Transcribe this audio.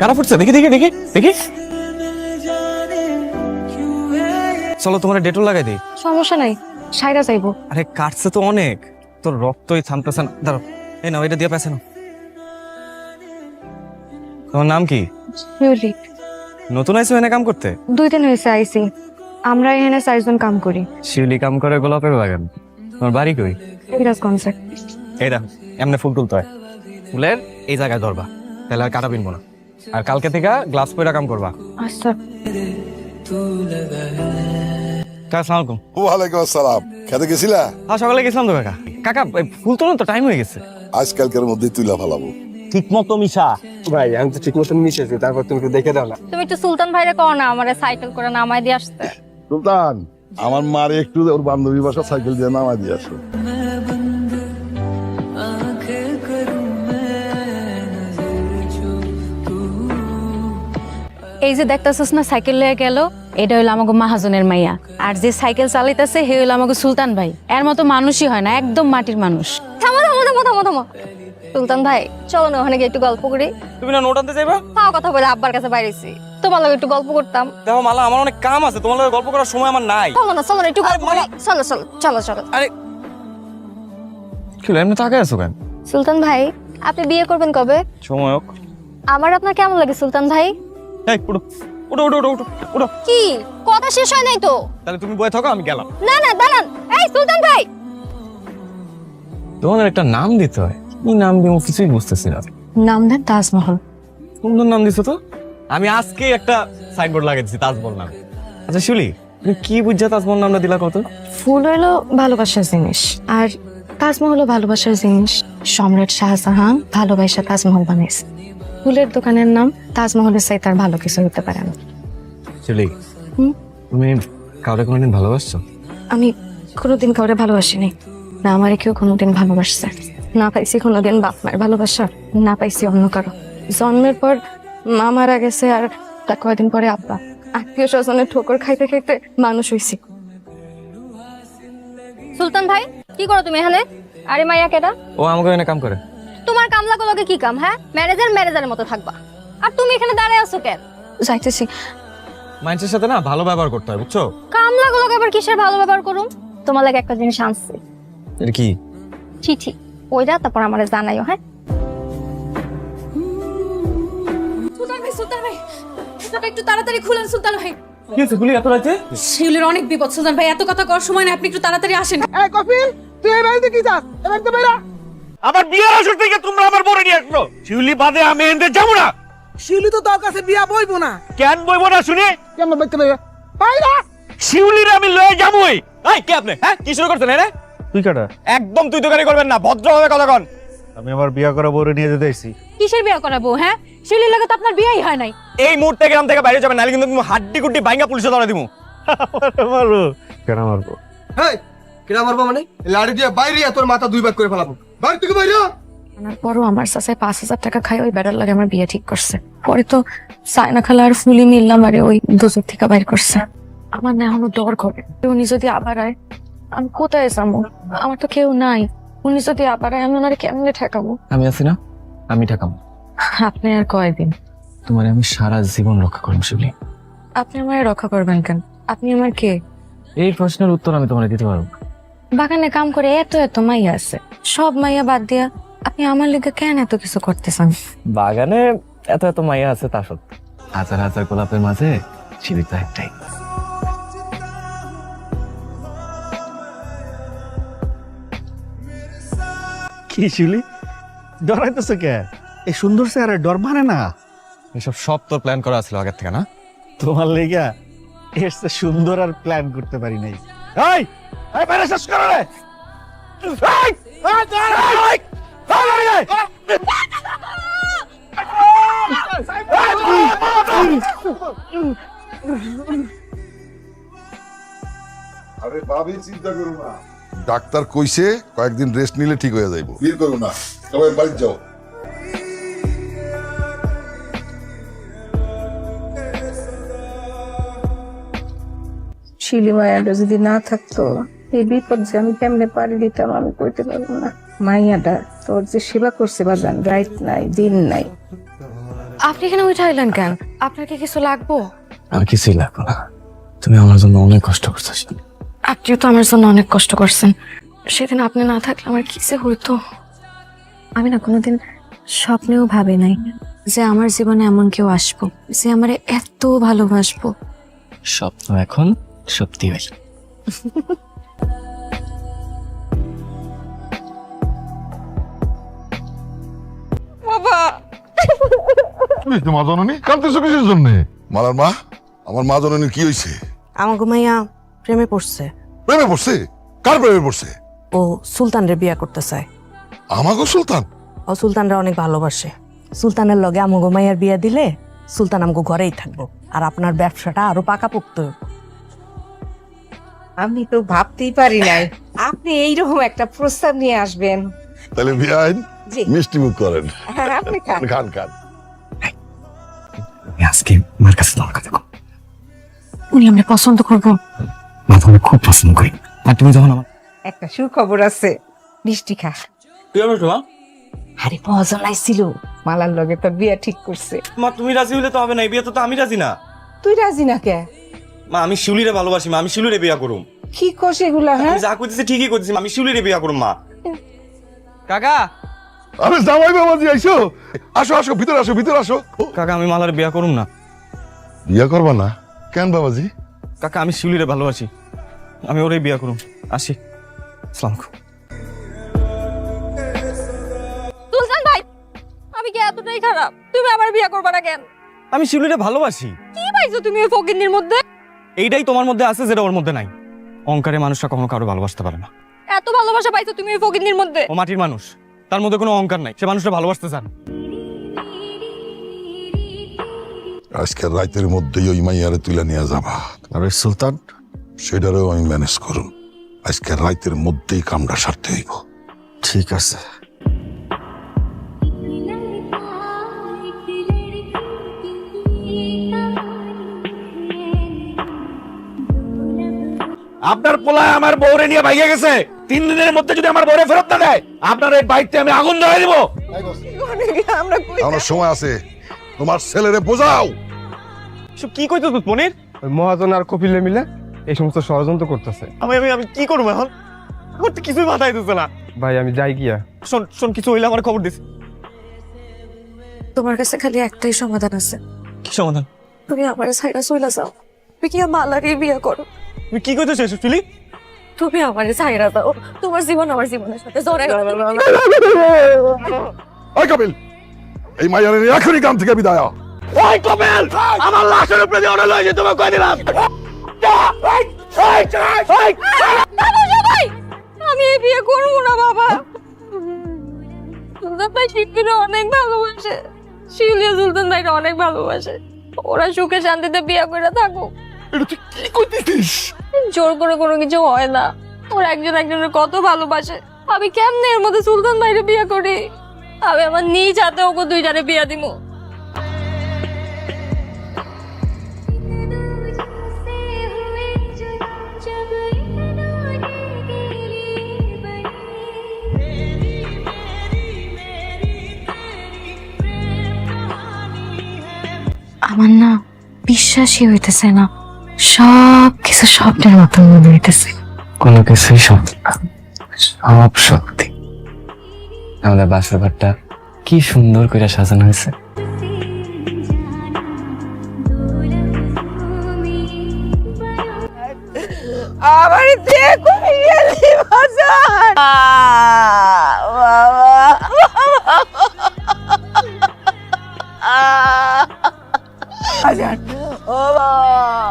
কারা ফুটছে? দেখি দেখি দেখি দেখি। চলো তোমার ডেটল লাগাই দিই। সমস্যা নাই সাইরা চাইব। আরে কাটছে তো অনেক। তোর রক্তই থামতেছে না। দাঁড়াও এই নাও এটা দিয়ে পেছে নাও তোমার নাম কি? নতুন আইছো এনে কাম করতে? দুই দিন হয়েছে আইছি আমরা এখানে চারজন কাম করি। শিউলি কাম করে গোলাপের বাগান। তোমার বাড়ি কই? বিরাজগঞ্জে এই দেখো। এমনি ফুল তুলতে হয়। ফুলের এই জায়গায় ধরবা তাহলে আর কাটা বিনবো না। আর কালকে থেকে গ্লাস পয়রা কাম করবা। আচ্ছা। আসসালামু আলাইকুম। ওয়ালাইকুম আসসালাম। খেতে গেছিলা? হ্যাঁ সকালে গেছিলাম তো কাকা। কাকা ফুল তোলেন তো টাইম হয়ে গেছে। আজকালকার মধ্যে তুইলা ফালাবো ঠিক মতো মিশা। ভাই আমি তো ঠিক মতন মিশেছি তারপর তুমি একটু দেখে দাও না। তুমি একটু সুলতান ভাইরে কও না আমারে সাইকেল করে নামাই দিয়ে আসতে। সুলতান আমার মারে একটু ওর বান্ধবী বাসা সাইকেল দিয়ে নামা দিয়ে আসো। এই যে দেখতেছস না সাইকেল লয়ে গেল এটা হইল আমাকে মাহাজনের মাইয়া। আর যে সাইকেল চালাইতেছে হে হইল আমাকে সুলতান ভাই। এর মতো মানুষই হয় না একদম মাটির মানুষ। থামো থামো থামো থামো থামো। সুলতান ভাই চলো না ওখানে গিয়ে একটু গল্প করি। তুমি না নোট আনতে যাইবা? তাও কথা বলে আব্বার কাছে বাইরেছি। তোমার লগে একটু গল্প করতাম। দেখো মালা আমার অনেক কাম আছে তোমার লগে গল্প করার সময় আমার নাই। চলো না চলো না একটু গল্প করি। চলো চলো চলো চলো। আরে। কি হলো, এমনি তাকায় আছো কেন? সুলতান ভাই আপনি বিয়ে করবেন কবে? সময় হোক। আমার আপনার কেমন লাগে সুলতান ভাই? এই উঠো। উঠো উঠো উঠো উঠো উঠো। কি? কথা শেষ হয় নাই তো? তাহলে তুমি বয়ে থাকো আমি গেলাম। না না দাঁড়ান। এই সুলতান ভাই! তোমাদের একটা নাম দিতে হয়। কি নাম দিব কিছুই বুঝতেছি না। নাম দেন তাজমহল। সুন্দর নাম দিছো তো? আমি আজকে একটা সাইনবোর্ড লাগিয়ে তাজমহল নাম। আচ্ছা শুলি তুমি কি বুঝছা তাজমহল নামটা দিলা কত? ফুল হলো ভালোবাসার জিনিস আর তাজমহলও ভালোবাসার জিনিস। সম্রাট শাহজাহান ভালোবাসা তাজমহল বানিয়েছে। ফুলের দোকানের নাম তাজমহলের চাই তার ভালো কিছু হতে পারে না। হুম? তুমি কাউকে কোনোদিন ভালোবাসছো? আমি কোনোদিন কাউরে ভালোবাসিনি। না আমারে কেউ কোনোদিন ভালোবাসছে। না পাইছি কোনোদিন বাপ মায়ের ভালোবাসা না পাইছি অন্য কারও। জন্মের পর মা মারা গেছে আর তার কয়দিন পরে আব্বা। আত্মীয় স্বজনের ঠোকর খাইতে খাইতে মানুষ হইছি। সুলতান ভাই কি করো তুমি এখানে? আরে মাইয়া কেটা ও আমাকে এনে কাম করে। তোমার কামলা গুলোকে কি কাম হ্যাঁ? ম্যানেজার ম্যানেজারের মতো থাকবা। আর তুমি এখানে দাঁড়ায় আছো কেন? যাইতেছি। মানুষের সাথে না ভালো ব্যবহার করতে হয় বুঝছ? কামলা গুলোকে আবার কিসের ভালো ব্যবহার করুম? তোমার লাগে একটা জিনিস আনছি। এটা কি? চিঠি। ওইটা তারপর আমারে জানাইও হ্যাঁ? সুলতান ভাই সুলতান ভাই। এটা একটু তাড়াতাড়ি খুলেন সুলতান ভাই। কি হয়েছে গুলি এত রাতে? শিউলির অনেক বিপদ সুলতান ভাই। এত কথা করার সময় না আপনি একটু তাড়াতাড়ি আসেন। আমার বিয়ের আসর থেকে তোমরা আমার বড় নিয়ে আসলো শিউলি বাদে আমি এনতে যাব না। শিউলি তো তোর কাছে বিয়া বইবো না। কেন বইব না শুনে? কেমন বাইতে লইয়া বাইরা শিউলির আমি লয়ে যাবই। এই কে আপনি? হ্যাঁ কি শুরু করছেন রে? তুই কাটা? একদম তুই দোকানি করবেন না ভদ্রভাবে কথা কন। আমি আমার বিয়ে করা বড় নিয়ে যেতে এসেছি। কিসের বিয়ে করাবো হ্যাঁ? শিউলির লাগে তো আপনার বিয়াই হয় নাই। এই মুহূর্তে গ্রাম থেকে বাইরে যাবেন নাহলে কিন্তু তুমি হাড্ডি কুড্ডি বাইঙ্গা পুলিশে ধরে দিমু মারবো কেন মারবো? হেই কিরা মারবো মানে? লাড়ি দিয়ে বাইরে তোর মাথা দুই ভাগ করে ফেলাবো। বাইরে থেকে বাইরে আনার পরও আমার চাষে পাঁচ হাজার টাকা খাই ওই বেড়ার লাগে আমার বিয়ে ঠিক করছে। পরে তো সাইনা খালা আর ফুলি মিললাম আরে ওই দুজক থেকে বাইর করছে। আমার না এখনও ডর করে। উনি যদি আবার আয় আমি কোথায় যাব? আমার তো কেউ নাই। উনি যদি আবার আয় আমি ওনারে কেমনে ঠেকাবো? আমি আছি না আমি ঠেকাম আপনি আর কয়দিন? তোমার আমি সারা জীবন রক্ষা করব শিবলি আপনি আমার রক্ষা করবেন কেন? আপনি আমার কে? এই প্রশ্নের উত্তর আমি তোমার দিতে পারব বাগানে কাম করে এত এত মাইয়া আছে। সব মাইয়া বাদ দিয়া আপনি আমার লিগে কেন এত কিছু করতেছেন? বাগানে এত এত মাইয়া আছে তা সত্য। হাজার হাজার গোলাপের মাঝে শিবির তো একটাই। কি শিউলি? ডরাইতেছে কে? এই সুন্দর চেহারা ডর মানে না? এসব সব তোর প্ল্যান করা ছিল আগের থেকে না? তোমার লেগা এর চেয়ে সুন্দর আর প্ল্যান করতে পারি নাই। এই! এই বাইরে শেষ করো রে! আরে ভাবি চিন্তা করো না। ডাক্তার কইছে কয়েকদিন রেস্ট নিলে ঠিক হয়ে যাইবো। ফিল করো না। সবাই বাড়ি যাও। শিলি যদি না থাকতো এই বিপদ যে আমি কেমনে পারি দিতাম আমি কইতে পারব না। মাইয়াটা তোর যে সেবা করছে বাজান রাইট নাই দিন নাই। আপনি এখানে উঠে আইলেন কেন? আপনার কি কিছু লাগবো? আর কিছুই লাগবো না। তুমি আমার জন্য অনেক কষ্ট করছ শিউলি আপনিও তো আমার জন্য অনেক কষ্ট করছেন। সেদিন আপনি না থাকলে আমার কি যে হইতো? আমি না কোনোদিন স্বপ্নেও ভাবি নাই যে আমার জীবনে এমন কেউ আসব যে আমারে এত ভালোবাসবো। স্বপ্ন এখন সত্যি হয় মা জননী কাঁদতেছো কিসের জন্য? মালার মা আমার মা জননীর কি হয়েছে আমাকে মাইয়া প্রেমে পড়ছে। প্রেমে পড়ছে? কার প্রেমে পড়ছে? ও সুলতানরে বিয়া করতে চায়। আমাগো সুলতান? ও সুলতানরা অনেক ভালোবাসে। সুলতানের লগে আমগো মাইয়ার বিয়া দিলে সুলতান আমগো ঘরেই থাকব। আর আপনার ব্যবসাটা আরও পাকাপোক্ত। হইব। আমি তো ভাবতেই পারি নাই। আপনি এইরকম একটা প্রস্তাব নিয়ে আসবেন। তাহলে বিয়াইন মিষ্টি মুখ করেন। হ্যাঁ, আপনি খান। খান খান। আজকে মার কাছে তোমার কথা। উনি আমরা পছন্দ করব। মা তোমাকে খুব পছন্দ করি। আর তুমি যখন আমার একটা সুখবর আছে। মিষ্টি খা। কি হবে মা আরে আইছিল। মালার লগে তোর বিয়া ঠিক করছে। মা তুমি রাজি হলে তো হবে না বিয়ে তো আমি রাজি না। তুই রাজি না কে? মা আমি শিউলিরে ভালোবাসি মা আমি শিউলিরে বিয়া করুম। কি কস এগুলা হ্যাঁ? যা করতেছি ঠিকই করতেছি আমি শিউলিরে বিয়া করুম মা। কাকা! আরে জামাই বাবাজি আইসো। আসো আসো ভিতরে আসো ভিতরে আসো। কাকা আমি মালার বিয়া করুম না। বিয়া করবা না? কেন বাবাজি? কাকা আমি শিউলিরে ভালোবাসি। আমি ওরে বিয়া করুম। আসি। সালাম সুলতান ভাই আমি কি এতটাই খারাপ? তুমি আমার বিয়া করবা না কেন? আমি শিউলিরে ভালোবাসি। কি পাইছো তুমি ওই ফকিন্নির মধ্যে? এইটাই তোমার মধ্যে আছে যেটা ওর মধ্যে নাই। অহংকারে মানুষরা কখনো কারও ভালোবাসতে পারে না। এত ভালোবাসা পাইছো তুমি ওই ফকিন্নির মধ্যে? ও মাটির মানুষ। তার মধ্যে কোনো অহংকার নাই। সে মানুষটা ভালোবাসতে চান। আজকের রাতের মধ্যেই ওই মাইয়ারে তুলে নিয়ে যাবা। আরে সুলতান। সেটারও আমি ম্যানেজ করুন। আজকে রাইতের মধ্যেই কামটা সারতে হইব। ঠিক আছে। আপনার পোলায় আমার বউরে নিয়ে ভাইগে গেছে। তিন দিনের মধ্যে যদি আমার বউরে ফেরত না দেয় আপনার এই বাইকতে আমি আগুন ধরে দিব। আমার সময় আছে। তোমার ছেলেরে বোঝাও। সব কি কইতো তুই পনির ওই মহাজন আর কপিলে মিলে এই সমস্ত ষড়যন্ত্র করতেছে। আমি আমি আমি কি করব এখন? আমার তো কিছুই মাথায় দিচ্ছে না। ভাই আমি যাই গিয়া। শোন শোন কিছু হইলে আমার খবর দিস। তোমার কাছে খালি একটাই সমাধান আছে। কি সমাধান? তুমি আমার সাইডা চইলা যাও। তুমি কি মালারই বিয়ে করো? তুমি কি কইতো শেষ চুলি তুমি আমার সাইডা দাও তোমার জীবন আমার জীবনের সাথে জড়াই ওই কপিল এই মাইয়ারে এখনই গ্রাম থেকে বিদায়। ওই কপেল আমার লাশের উপরে দিয়ে ওরা লয়েছে তোমাকে কই দিলাম আমি এই বিয়ে করব না বাবা সুলতান ভাই শিল্পীরা অনেক ভালোবাসে শিউলিয়া সুলতান ভাইরা অনেক ভালোবাসে ওরা সুখে শান্তিতে বিয়ে করে থাকুক এটা তুই কি করতেছিস জোর করে কোনো কিছু হয় না। ওর একজন একজনের কত ভালোবাসে। আমি কেমনে এর মধ্যে সুলতান ভাইরে বিয়ে করি? আমি আমার নিজ হাতে ওকে দুইটারে বিয়ে দিব। আমার না বিশ্বাসই হইতেছে না। সব কিছু স্বপ্নের মতো মনে হইতেছে। কোনো কিছুই সত্যি সব সত্যি। আমাদের বাসার ঘরটা কি সুন্দর করে সাজানো হয়েছে। আমার ও বাবা।